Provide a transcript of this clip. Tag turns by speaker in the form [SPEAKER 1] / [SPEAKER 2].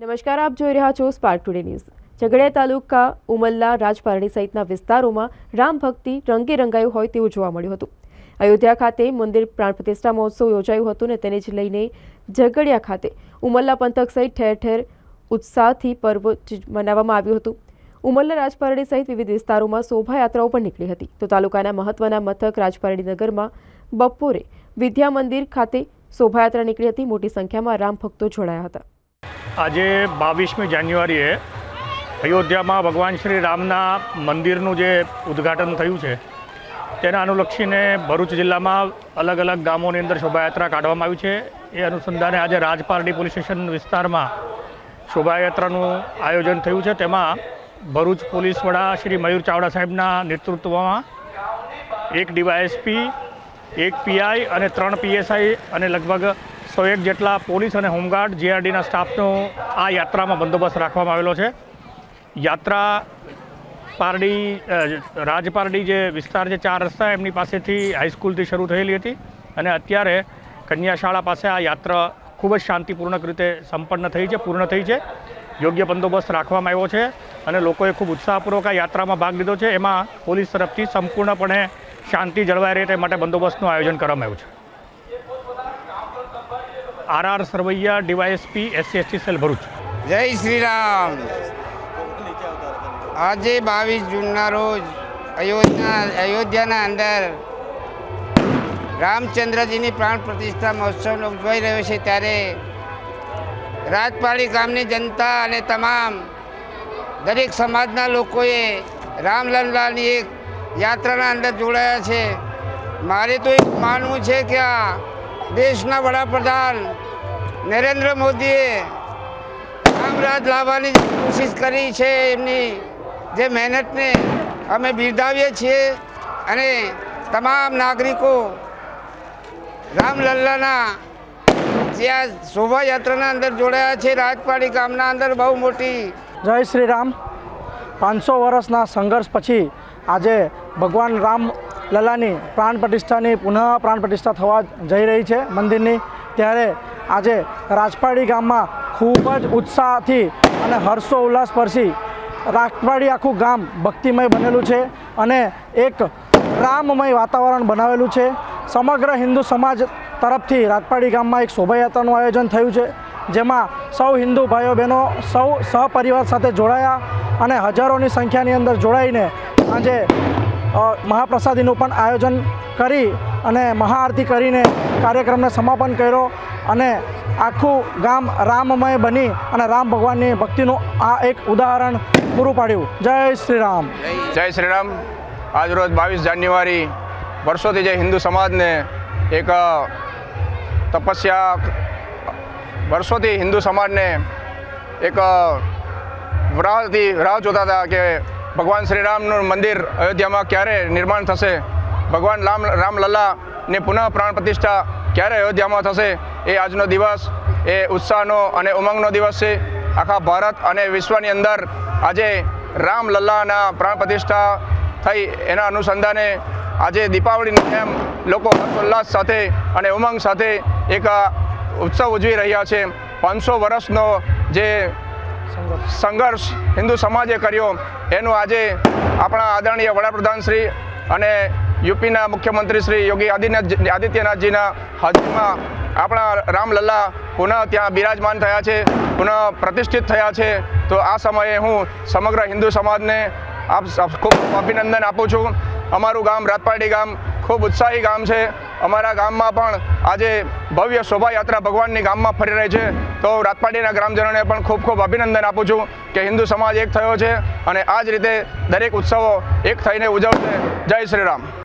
[SPEAKER 1] નમસ્કાર, આપ જોઈ રહ્યા છો spark today news Jhagadia taluka Umalla Rajpardi સહિતના વિસ્તારોમાં રામ ભક્તિ રંગે રંગાયું હોય તેવું જોવા મળ્યું હતું. અયોધ્યા ખાતે મંદિર પ્રાણ પ્રતિષ્ઠા મહોત્સવ યોજાયું હતું ને તેને જ લઈને ઝઘડિયા ખાતે ઉમલ્લા પંથક સહિત ઠેર ઠેર ઉત્સાહથી પર્વ મનાવવામાં આવ્યું હતું. ઉમલ્લા રાજપારણી સહિત વિવિધ વિસ્તારોમાં શોભાયાત્રાઓ પણ નીકળી હતી. તો તાલુકાના મહત્વના મથક રાજપારણી નગરમાં બપોરે વિદ્યા મંદિર ખાતે શોભાયાત્રા નીકળી હતી. મોટી સંખ્યામાં રામ ભક્તો જોડાયા હતા.
[SPEAKER 2] આજે બાવીસમી જાન્યુઆરીએ અયોધ્યામાં ભગવાન શ્રી રામના મંદિરનું જે ઉદ્ઘાટન થયું છે, તેના અનુલક્ષીને ભરૂચ જિલ્લામાં અલગ અલગ ગામોની અંદર શોભાયાત્રા કાઢવામાં આવી છે. એ અનુસંધાને આજે રાજપારડી પોલીસ સ્ટેશન વિસ્તારમાં શોભાયાત્રાનું આયોજન થયું છે. તેમાં ભરૂચ પોલીસ વડા શ્રી મયુર ચાવડા સાહેબના નેતૃત્વમાં એક ડીવાયએસપી, એક પીઆઈ અને ત્રણ પીએસઆઈ અને લગભગ સો એક જેટલા પોલીસ અને હોમગાર્ડ જીઆરડીના સ્ટાફનો આ યાત્રામાં બંદોબસ્ત રાખવામાં આવેલો છે. યાત્રા પારડી રાજપારડી જે વિસ્તાર છે, ચાર રસ્તા એમની પાસેથી હાઈસ્કૂલથી શરૂ થયેલી હતી અને અત્યારે કન્યા શાળા પાસે આ યાત્રા ખૂબ જ શાંતિપૂર્ણક રીતે સંપન્ન થઈ છે, પૂર્ણ થઈ છે. યોગ્ય બંદોબસ્ત રાખવામાં આવ્યો છે અને લોકોએ ખૂબ ઉત્સાહપૂર્વક આ યાત્રામાં ભાગ લીધો છે. એમાં પોલીસ તરફથી સંપૂર્ણપણે શાંતિ જળવાઈ રહે તે માટે બંદોબસ્તનું આયોજન કરવામાં આવ્યું છે. R R Sarvaiya, DYSP, SC, ST, cell Bharuch.
[SPEAKER 3] જય શ્રી રામ આજે બાવીસ જૂનના રોજ અયોધ્યા, અયોધ્યાના અંદર રામચંદ્રજીની પ્રાણ પ્રતિષ્ઠા મહોત્સવ ઉજવાઈ રહ્યો છે ત્યારે રાજપાડી ગામની જનતા અને તમામ દરેક સમાજના લોકોએ રામલલ્લાની એક યાત્રાના અંદર જોડાયા છે. મારે તો એક માનવું છે કે આ દેશના વડાપ્રધાન નરેન્દ્ર મોદીએ રામરાજ લાવવાની કોશિશ કરી છે, એમની જે મહેનતને અમે બિરદાવીએ છીએ અને તમામ નાગરિકો રામલલ્લાના આ શોભાયાત્રાના અંદર જોડાયા છે, રાજપાડી ગામના અંદર બહુ મોટી
[SPEAKER 4] જય શ્રી રામ. પાંચસો વર્ષના સંઘર્ષ પછી આજે ભગવાન રામ લલાની પ્રાણ પ્રતિષ્ઠાની પુનઃ પ્રાણ પ્રતિષ્ઠા થવા જઈ રહી છે મંદિરની. ત્યારે આજે રાજપાડી ગામમાં ખૂબ જ ઉત્સાહથી અને હર્ષો ઉલ્લાસ પરથી રાજપાડી આખું ગામ ભક્તિમય બનેલું છે અને એક રામમય વાતાવરણ બનાવેલું છે. સમગ્ર હિન્દુ સમાજ તરફથી રાજપાડી ગામમાં એક શોભાયાત્રાનું આયોજન થયું છે, જેમાં સૌ હિન્દુ ભાઈઓ બહેનો, સૌ સહપરિવાર સાથે જોડાયા અને હજારોની સંખ્યાની અંદર જોડાઈને આજે મહાપ્રસાદીનું પણ આયોજન કરી અને મહાઆરતી કરીને કાર્યક્રમને સમાપન કર્યો અને આખું ગામ રામમય બની અને રામ ભગવાનની ભક્તિનું આ એક ઉદાહરણ પૂરું પાડ્યું. જય શ્રી રામ
[SPEAKER 5] જય શ્રી રામ આજરોજ બાવીસ જાન્યુઆરી વર્ષોથી જે હિન્દુ સમાજને એક તપસ્યા, વર્ષોથી હિન્દુ સમાજને એક રાહથી રાહ જોતા હતા કે ભગવાન શ્રી રામનું મંદિર અયોધ્યામાં ક્યારે નિર્માણ થશે? ભગવાન રામ રામલલ્લાની પુનઃ પ્રાણ પ્રતિષ્ઠા ક્યારે અયોધ્યામાં થશે? એ આજનો દિવસ, એ ઉત્સાહનો અને ઉમંગનો દિવસ છે. આખા ભારત અને વિશ્વની અંદર આજે રામલલ્લાના પ્રાણ પ્રતિષ્ઠા થઈ. એના અનુસંધાને આજે દીપાવળીની જેમ લોકો હર્ષોલ્લાસ સાથે અને ઉમંગ સાથે એક ઉત્સવ ઉજવી રહ્યા છે. પાંચસો વર્ષનો જે સંઘર્ષ. હિન્દુ સમાજે કર્યો. એનું આજે આપણા આદરણીય વડાપ્રધાન શ્રી અને યુપીના મુખ્યમંત્રી શ્રી યોગી આદિત્યનાથ આદિત્યનાથજીના હાજરીમાં આપણા રામલલ્લા પુનઃ ત્યાં બિરાજમાન થયા છે, પુનઃ પ્રતિષ્ઠિત થયા છે. તો આ સમયે હું સમગ્ર હિન્દુ સમાજને આપ ખૂબ અભિનંદન આપું છું. અમારું ગામ રાતપાડી ગામ ખૂબ ઉત્સાહી ગામ છે. અમારા ગામમાં પણ આજે ભવ્ય શોભાયાત્રા ભગવાનની ગામમાં ફરી રહી છે. તો રાજપારડીના ગ્રામજનોને પણ ખૂબ ખૂબ અભિનંદન આપું છું કે હિન્દુ સમાજ એક થયો છે અને આ જ રીતે દરેક ઉત્સવો એક થઈને ઉજવશે. જય શ્રી રામ.